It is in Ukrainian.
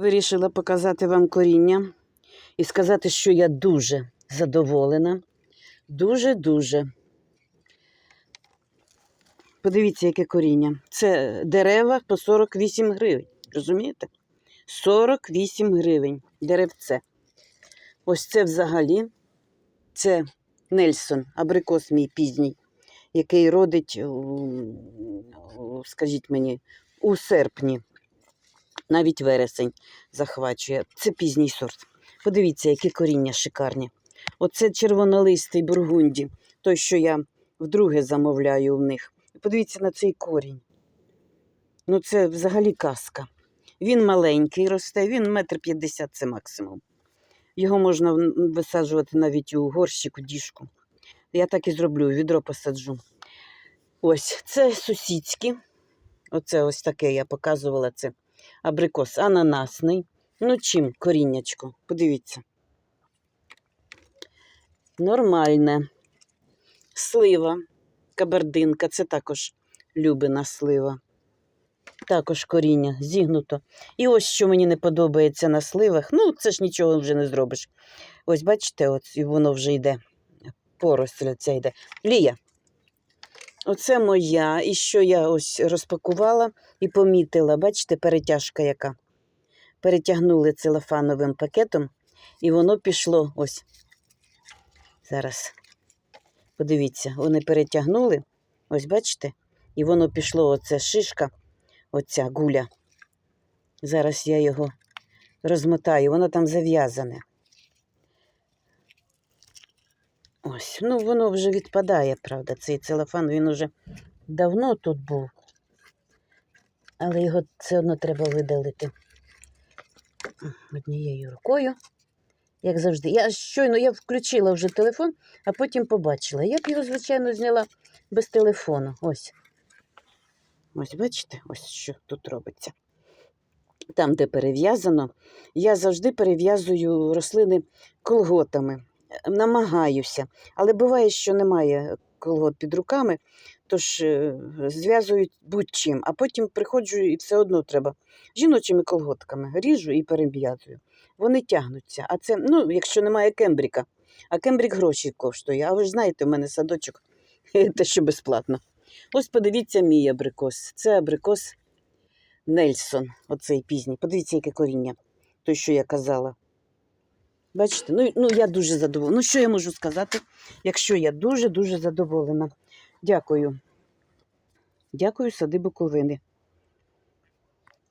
Вирішила показати вам коріння і сказати, що я дуже задоволена. Дуже-дуже. Подивіться, яке коріння. Це дерева по 48 гривень. Розумієте? 48 гривень деревце. Ось це взагалі. Це Нельсон, абрикос мій пізній, який родить, скажіть мені, у серпні. Навіть вересень захвачує. Це пізній сорт. Подивіться, які коріння шикарні. Оце червонолистий бургунді, той, що я вдруге замовляю у них. Подивіться на цей корінь. Ну, це взагалі казка. Він маленький росте, він метр п'ятдесят це максимум. Його можна висаджувати навіть у горщику, діжку. Я так і зроблю, відро посаджу. Ось, це сусідські. Оце ось таке я показувала. Це абрикос ананасний. Ну, чим коріннячко? Подивіться. Нормальне. Слива, кабардинка, це також любина слива. Також коріння зігнуто. І ось що мені не подобається на сливах. Ну, це ж нічого вже не зробиш. Ось бачите, от воно вже йде. Поросль ця йде. Лія. Оце моя. І що я ось розпакувала і помітила. Бачите, перетяжка яка. Перетягнули целофановим пакетом, і воно пішло ось. Зараз. Подивіться, вони перетягнули. Ось бачите? І воно пішло, оце шишка, оця гуля. Зараз я його розмотаю, воно там зав'язане. Ось, ну воно вже відпадає, правда, цей целофан, він уже давно тут був. Але його все одно треба видалити однією рукою. Як завжди. Я щойно я включила вже телефон, а потім побачила. Я б його, звичайно, зняла без телефону. Ось. Ось, бачите, ось що тут робиться. Там, де перев'язано, я завжди перев'язую рослини колготами. Намагаюся. Але буває, що немає колгот під руками, тож е, зв'язують будь-чим, а потім приходжу і все одно треба жіночими колготками ріжу і перев'язую. Вони тягнуться. А це, ну, якщо немає кембріка, а кембрік гроші коштує. А ви ж знаєте, у мене садочок те, що безплатно. Ось подивіться мій абрикос. Це абрикос Нельсон, оцей пізній. Подивіться, яке коріння, той, що я казала. Бачите, ну, ну я дуже задоволена. Ну, що я можу сказати, якщо я дуже-дуже задоволена. Дякую. Дякую, сади Буковини.